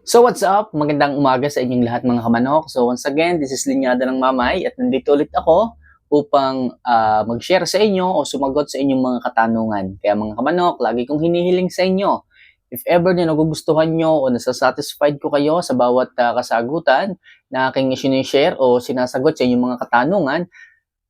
So what's up? Magandang umaga sa inyong lahat mga kamanok. So once again, this is Linyada ng Mamay at nandito ulit ako upang ah, mag-share sa inyo o sumagot sa inyong mga katanungan. Kaya mga kamanok, lagi kong hinihiling sa inyo, if ever na nagugustuhan nyo o nasasatisfied ko kayo sa bawat ah, kasagutan na aking sinishare o sinasagot sa inyong mga katanungan,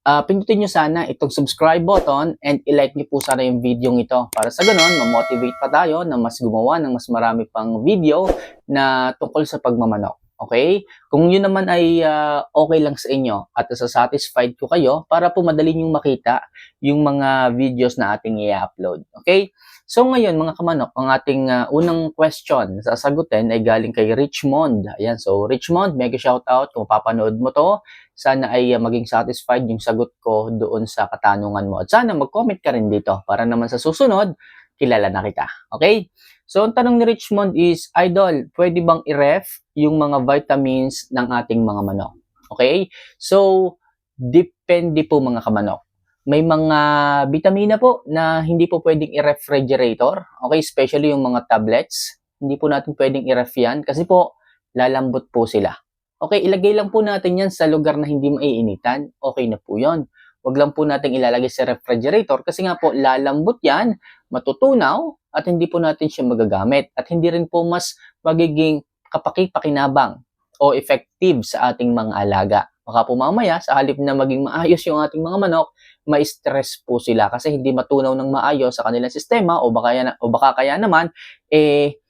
ah pindutin nyo sana itong subscribe button and ilike nyo po sana yung video ito para sa ganon, ma-motivate pa tayo na mas gumawa ng mas marami pang video na tungkol sa pagmamanok. Okay? Kung yun naman ay ah, okay lang sa inyo at satisfied ko kayo para po madali nyo makita yung mga videos na ating i-upload. Okay? So ngayon mga kamanok, ang ating ah, unang question na sasagutin ay galing kay Richmond. Ayan, so Richmond, mega shoutout kung papanood mo to. Sana ay ah, maging satisfied yung sagot ko doon sa katanungan mo. At sana mag-comment ka rin dito para naman sa susunod, kilala na kita. Okay? So, ang tanong ni Richmond is, Idol, pwede bang i-ref yung mga vitamins ng ating mga manok? Okay? So, depende po mga kamanok. May mga vitamina po na hindi po pwedeng i-refrigerator. Okay? Especially yung mga tablets. Hindi po natin pwedeng i-ref yan kasi po, lalambot po sila. Okay, ilagay lang po natin yan sa lugar na hindi maiinitan. Okay na po yon. Huwag lang po natin ilalagay sa refrigerator kasi nga po lalambot yan, matutunaw, at hindi po natin siya magagamit. At hindi rin po mas magiging kapaki-pakinabang o effective sa ating mga alaga. Baka po mamaya, sa halip na maging maayos yung ating mga manok, ma-stress po sila kasi hindi matunaw ng maayos sa kanilang sistema o baka, yan, o baka kaya naman, eh,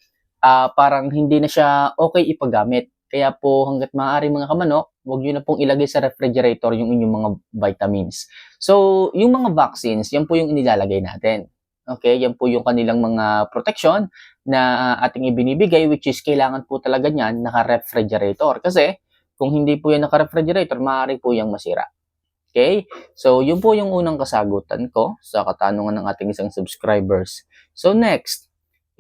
ah, parang hindi na siya okay ipagamit. Kaya po hanggat maaari mga kamanok, huwag nyo na pong ilagay sa refrigerator yung inyong mga vitamins. So, yung mga vaccines, yan po yung inilalagay natin. Okay, yan po yung kanilang mga protection na ating ibinibigay which is kailangan po talaga niyan naka-refrigerator. Kasi kung hindi po yan naka-refrigerator, maaari po yung masira. Okay? So, yun po yung unang kasagutan ko sa katanungan ng ating isang subscribers. So, next,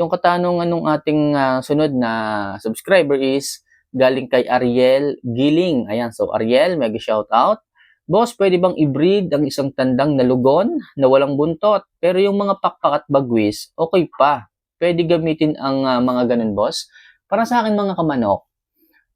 yung katanungan ng ating uh, sunod na subscriber is galing kay Ariel Giling. Ayan, so Ariel, mega shout out. Boss, pwede bang i-breed ang isang tandang na lugon na walang buntot? Pero yung mga pakpak at bagwis, okay pa. Pwede gamitin ang uh, mga ganun, boss. Para sa akin mga kamanok,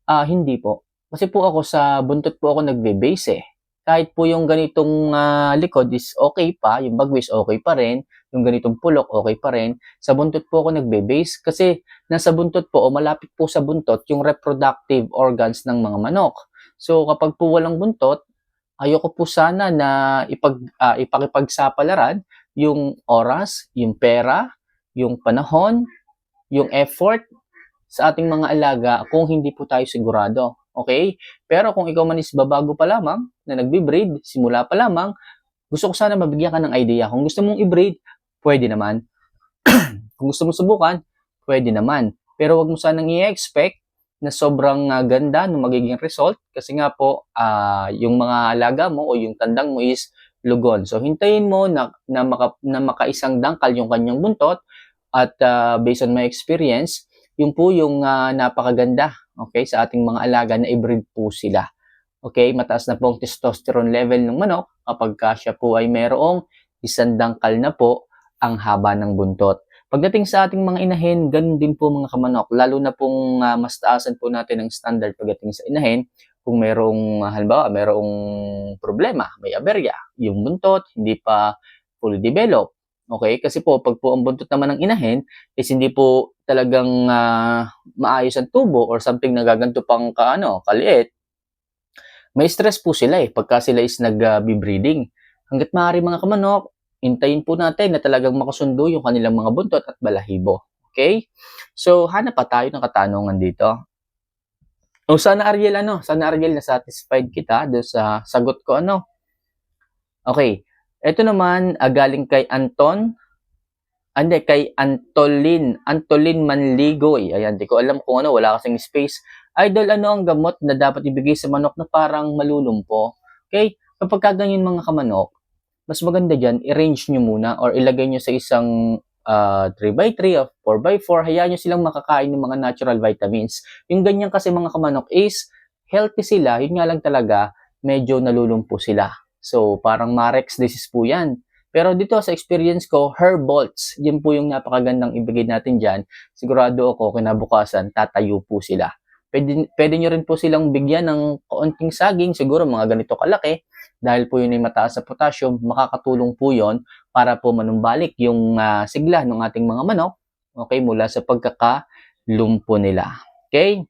uh, hindi po. Kasi po ako sa buntot po ako nagbe-base eh. Kahit po yung ganitong uh, likod is okay pa, yung bagwis okay pa rin, yung ganitong pulok okay pa rin. Sa buntot po ako nagbe-base kasi nasa buntot po o malapit po sa buntot yung reproductive organs ng mga manok. So kapag po walang buntot, ayoko po sana na ipag, uh, ipakipagsapalaran yung oras, yung pera, yung panahon, yung effort sa ating mga alaga kung hindi po tayo sigurado. Okay? Pero kung ikaw man is babago pa lamang, na nagbe-breed, simula pa lamang, gusto ko sana mabigyan ka ng idea. Kung gusto mong i-breed, pwede naman. kung gusto mong subukan, pwede naman. Pero wag mo sanang i-expect na sobrang uh, ganda ng magiging result kasi nga po uh, yung mga alaga mo o yung tandang mo is lugon. So hintayin mo na na, maka, na makaisang dangkal yung kanyang buntot at uh, based on my experience, yung po yung uh, napakaganda okay sa ating mga alaga na i-breed po sila. Okay, mataas na po ang testosterone level ng manok kapag ka siya po ay merong isang dangkal na po ang haba ng buntot. Pagdating sa ating mga inahin, ganun din po mga kamanok. Lalo na pong uh, mas taasan po natin ang standard pagdating sa inahin. Kung merong, uh, halimbawa, merong problema, may aberya, yung buntot, hindi pa fully developed. Okay? Kasi po, pag po ang buntot naman ng inahin, is hindi po talagang uh, maayos ang tubo or something na gaganto pang ka, ano, kaliit, may stress po sila eh pagka sila is nag-breeding. Uh, Hanggat maaari mga kamanok, hintayin po natin na talagang makasundo yung kanilang mga buntot at balahibo. Okay? So, hanap pa tayo ng katanungan dito. O sana Ariel ano, sana Ariel na satisfied kita do sa sagot ko ano. Okay. Ito naman uh, galing kay Anton. Ande kay Antolin, Antolin Manligoy. Ayan, di ko alam kung ano, wala kasing space. Idol, ano ang gamot na dapat ibigay sa manok na parang malulumpo? Okay? Kapag kaganyan mga kamanok, mas maganda dyan, i-range nyo muna or ilagay nyo sa isang uh, 3x3 o 4x4, hayaan nyo silang makakain ng mga natural vitamins. Yung ganyan kasi mga kamanok is healthy sila, yun nga lang talaga, medyo nalulumpo sila. So, parang Marex disease po yan. Pero dito sa experience ko, Herbolts, yun po yung napakagandang ibigay natin dyan. Sigurado ako, kinabukasan, tatayo po sila. Pwede, pwede nyo rin po silang bigyan ng kaunting saging, siguro mga ganito kalaki, dahil po yun ay mataas sa potassium, makakatulong po yon para po manumbalik yung ah, sigla ng ating mga manok, okay, mula sa pagkakalumpo nila. Okay?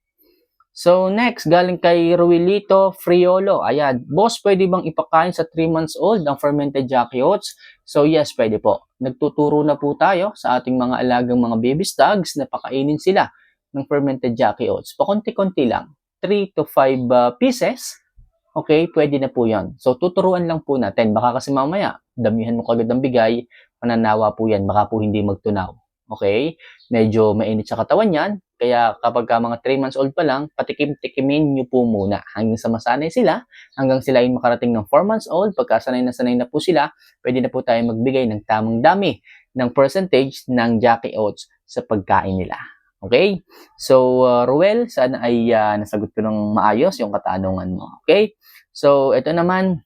So next, galing kay Ruilito Friolo. Ayan, boss, pwede bang ipakain sa 3 months old ang fermented Jackie Oats? So yes, pwede po. Nagtuturo na po tayo sa ating mga alagang mga baby stags na pakainin sila ng fermented Jackie Oats. Pakunti-kunti lang. 3 to 5 uh, pieces. Okay, pwede na po yan. So tuturuan lang po natin. Baka kasi mamaya, damihan mo kagad ng bigay, mananawa po yan. Baka po hindi magtunaw. Okay? Medyo mainit sa katawan yan. Kaya kapag ka mga 3 months old pa lang, patikim-tikimin nyo po muna hanggang sa masanay sila, hanggang sila ay makarating ng 4 months old, pagka sanay na sanay na po sila, pwede na po tayo magbigay ng tamang dami ng percentage ng Jackie Oats sa pagkain nila. Okay? So, uh, Ruel, sana ay uh, nasagot ko ng maayos yung katanungan mo. Okay? So, ito naman,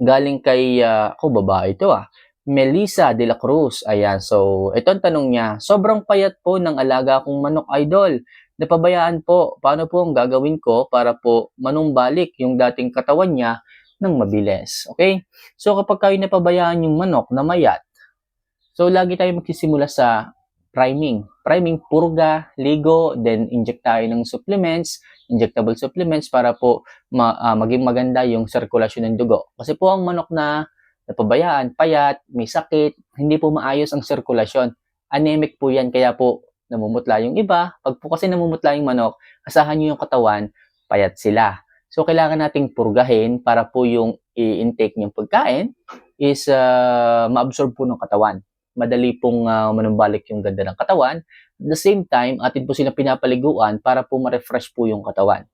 galing kay, uh, ako babae ito ah, Melissa de la Cruz. Ayan, so ito ang tanong niya. Sobrang payat po ng alaga kong manok idol. Napabayaan po. Paano po ang gagawin ko para po manumbalik yung dating katawan niya ng mabilis? Okay? So kapag kayo napabayaan yung manok na mayat, so lagi tayo magsisimula sa priming. Priming, purga, ligo, then inject tayo ng supplements, injectable supplements para po ma- ah, maging maganda yung sirkulasyon ng dugo. Kasi po ang manok na napabayaan, payat, may sakit, hindi po maayos ang sirkulasyon. Anemic po yan, kaya po namumutla yung iba. Pag po kasi namumutla yung manok, asahan nyo yung katawan, payat sila. So, kailangan nating purgahin para po yung i-intake niyong pagkain is uh, ma-absorb po ng katawan. Madali pong uh, manumbalik yung ganda ng katawan. At the same time, atin po sila pinapaliguan para po ma-refresh po yung katawan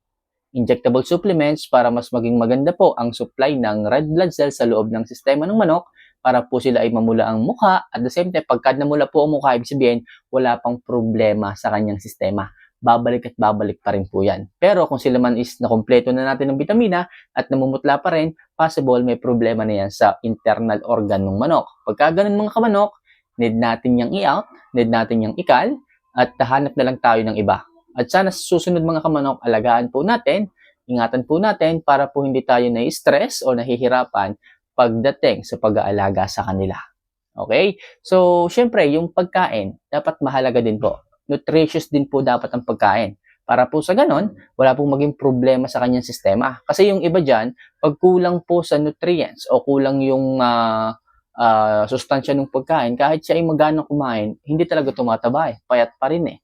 injectable supplements para mas maging maganda po ang supply ng red blood cells sa loob ng sistema ng manok para po sila ay mamula ang mukha. At the same time, pagka namula po ang mukha, ibig sabihin, wala pang problema sa kanyang sistema. Babalik at babalik pa rin po yan. Pero kung sila man is nakompleto na natin ng vitamina at namumutla pa rin, possible may problema na yan sa internal organ ng manok. Pagka ganun mga kamanok, need natin yung i-out, need natin yung ikal, at hanap na lang tayo ng iba. At sana sa susunod mga kamanok, alagaan po natin, ingatan po natin para po hindi tayo na-stress o nahihirapan pagdating sa pag-aalaga sa kanila. Okay? So, syempre, yung pagkain, dapat mahalaga din po. Nutritious din po dapat ang pagkain. Para po sa ganon, wala pong maging problema sa kanyang sistema. Kasi yung iba dyan, pag kulang po sa nutrients o kulang yung uh, uh, sustansya ng pagkain, kahit siya ay magana kumain, hindi talaga tumataba eh. Payat pa rin eh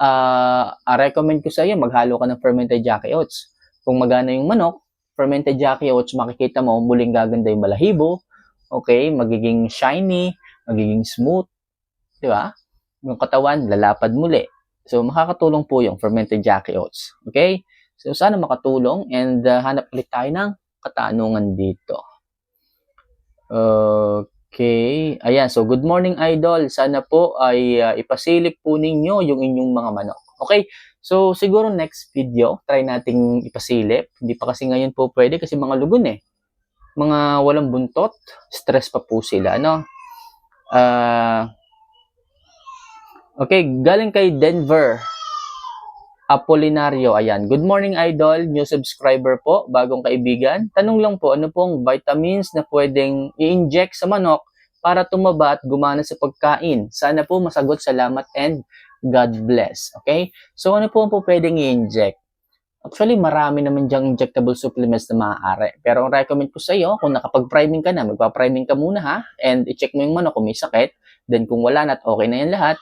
uh, recommend ko sa iyo, maghalo ka ng fermented Jackie Oats. Kung magana yung manok, fermented Jackie Oats, makikita mo, muling gaganda yung balahibo, okay, magiging shiny, magiging smooth, di ba? Yung katawan, lalapad muli. So, makakatulong po yung fermented Jackie Oats. Okay? So, sana makatulong and uh, hanap ulit tayo ng katanungan dito. Uh, Okay. Ayan. So, good morning, idol. Sana po ay uh, ipasilip po ninyo yung inyong mga manok. Okay. So, siguro next video, try nating ipasilip. Hindi pa kasi ngayon po pwede kasi mga lugon eh. Mga walang buntot, stress pa po sila, no? Uh, okay. Galing kay Denver. Apolinario, ayan. Good morning, idol. New subscriber po, bagong kaibigan. Tanong lang po, ano pong vitamins na pwedeng i-inject sa manok para tumaba at gumana sa pagkain? Sana po masagot. Salamat and God bless. Okay? So, ano po po pwedeng i-inject? Actually, marami naman diyang injectable supplements na maaari. Pero ang recommend ko sa iyo, kung nakapag-priming ka na, magpa-priming ka muna ha, and i-check mo yung manok kung may sakit. Then kung wala na at okay na yan lahat,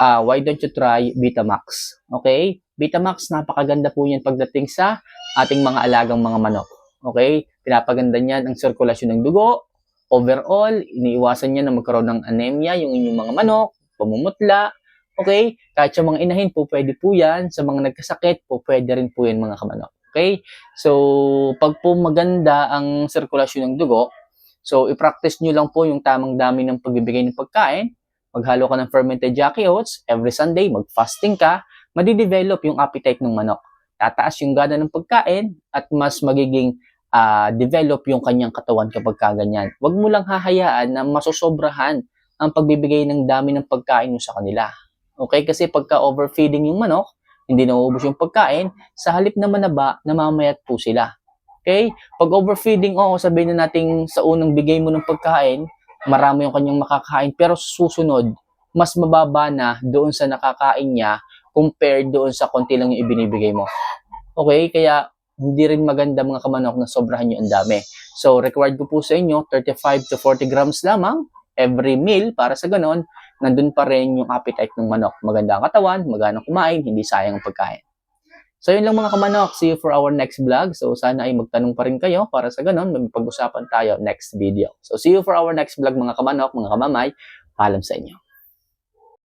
uh, why don't you try Vitamax? Okay? Vitamax, napakaganda po yan pagdating sa ating mga alagang mga manok. Okay? Pinapaganda niyan ang sirkulasyon ng dugo. Overall, iniiwasan niya na magkaroon ng anemia yung inyong mga manok, pamumutla. Okay? Kahit sa mga inahin po, pwede po yan. Sa mga nagkasakit po, pwede rin po yan mga kamanok. Okay? So, pag po maganda ang sirkulasyon ng dugo, so i-practice nyo lang po yung tamang dami ng pagbibigay ng pagkain. Maghalo ka ng fermented Jackie Oats. Every Sunday, mag-fasting ka madidevelop yung appetite ng manok. Tataas yung gana ng pagkain at mas magiging ah, develop yung kanyang katawan kapag kaganyan. Huwag mo lang hahayaan na masosobrahan ang pagbibigay ng dami ng pagkain mo sa kanila. Okay? Kasi pagka overfeeding yung manok, hindi nauubos yung pagkain, sa halip na manaba, namamayat po sila. Okay? Pag overfeeding, oo, sabihin na natin sa unang bigay mo ng pagkain, marami yung kanyang makakain, pero susunod, mas mababa na doon sa nakakain niya compared doon sa konti lang yung ibinibigay mo. Okay? Kaya hindi rin maganda mga kamanok na sobrahan nyo ang dami. So, required ko po sa inyo 35 to 40 grams lamang every meal para sa ganon, nandun pa rin yung appetite ng manok. Maganda ang katawan, magana kumain, hindi sayang ang pagkain. So, yun lang mga kamanok. See you for our next vlog. So, sana ay magtanong pa rin kayo para sa ganon, may pag-usapan tayo next video. So, see you for our next vlog mga kamanok, mga kamamay. Paalam sa inyo.